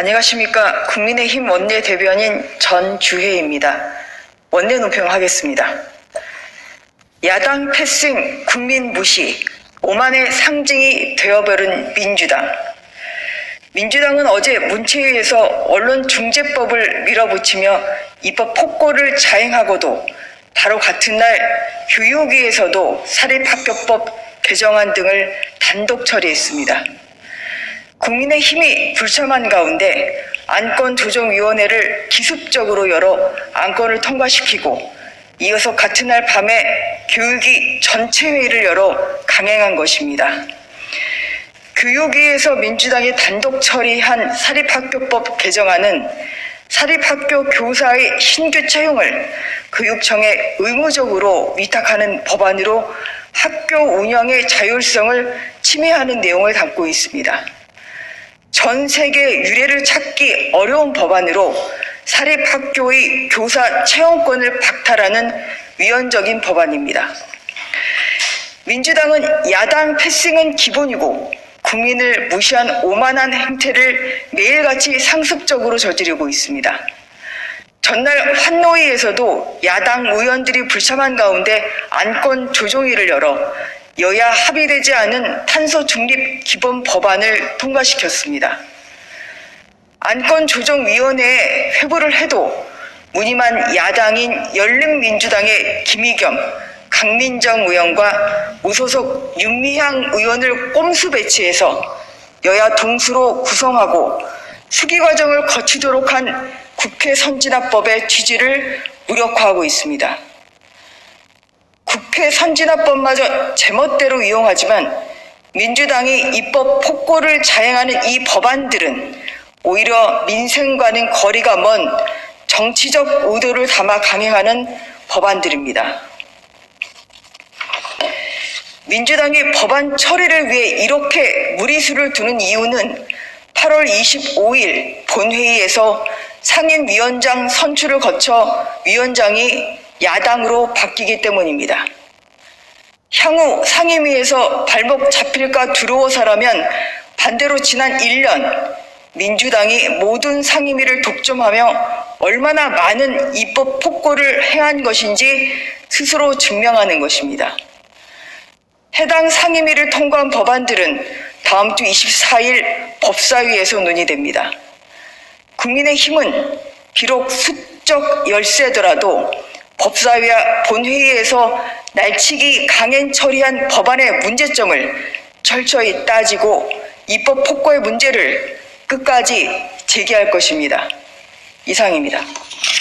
안녕하십니까. 국민의힘 원내 대변인 전주혜입니다. 원내 논평하겠습니다. 야당 패싱, 국민 무시, 오만의 상징이 되어버린 민주당. 민주당은 어제 문체위에서 언론중재법을 밀어붙이며 입법 폭고를 자행하고도 바로 같은 날 교육위에서도 사립학교법 개정안 등을 단독 처리했습니다. 국민의 힘이 불참한 가운데 안건조정위원회를 기습적으로 열어 안건을 통과시키고 이어서 같은 날 밤에 교육위 전체 회의를 열어 강행한 것입니다. 교육위에서 민주당이 단독 처리한 사립학교법 개정안은 사립학교 교사의 신규 채용을 교육청에 의무적으로 위탁하는 법안으로 학교 운영의 자율성을 침해하는 내용을 담고 있습니다. 전 세계 유례를 찾기 어려운 법안으로 사립학교의 교사 채용권을 박탈하는 위헌적인 법안입니다. 민주당은 야당 패싱은 기본이고 국민을 무시한 오만한 행태를 매일같이 상습적으로 저지르고 있습니다. 전날 환노위에서도 야당 의원들이 불참한 가운데 안건 조정위를 열어 여야 합의되지 않은 탄소 중립 기본 법안을 통과시켰습니다. 안건 조정위원회에 회부를 해도 무늬만 야당인 열린민주당의 김의겸, 강민정 의원과 무소속 윤미향 의원을 꼼수 배치해서 여야 동수로 구성하고 수기 과정을 거치도록 한 국회 선진화법의 취지를 무력화하고 있습니다. 국회 선진화법마저 제멋대로 이용하지만 민주당이 입법 폭고를 자행하는 이 법안들은 오히려 민생과는 거리가 먼 정치적 의도를 담아 강행하는 법안들입니다. 민주당이 법안 처리를 위해 이렇게 무리수를 두는 이유는 8월 25일 본회의에서 상임위원장 선출을 거쳐 위원장이 야당으로 바뀌기 때문입니다. 향후 상임위에서 발목 잡힐까 두려워서라면 반대로 지난 1년 민주당이 모든 상임위를 독점하며 얼마나 많은 입법 폭고를 행한 것인지 스스로 증명하는 것입니다. 해당 상임위를 통과한 법안들은 다음 주 24일 법사위에서 논의됩니다. 국민의힘은 비록 수적 열세더라도 법사위와 본회의에서 날치기 강행 처리한 법안의 문제점을 철저히 따지고 입법 폭고의 문제를 끝까지 제기할 것입니다. 이상입니다.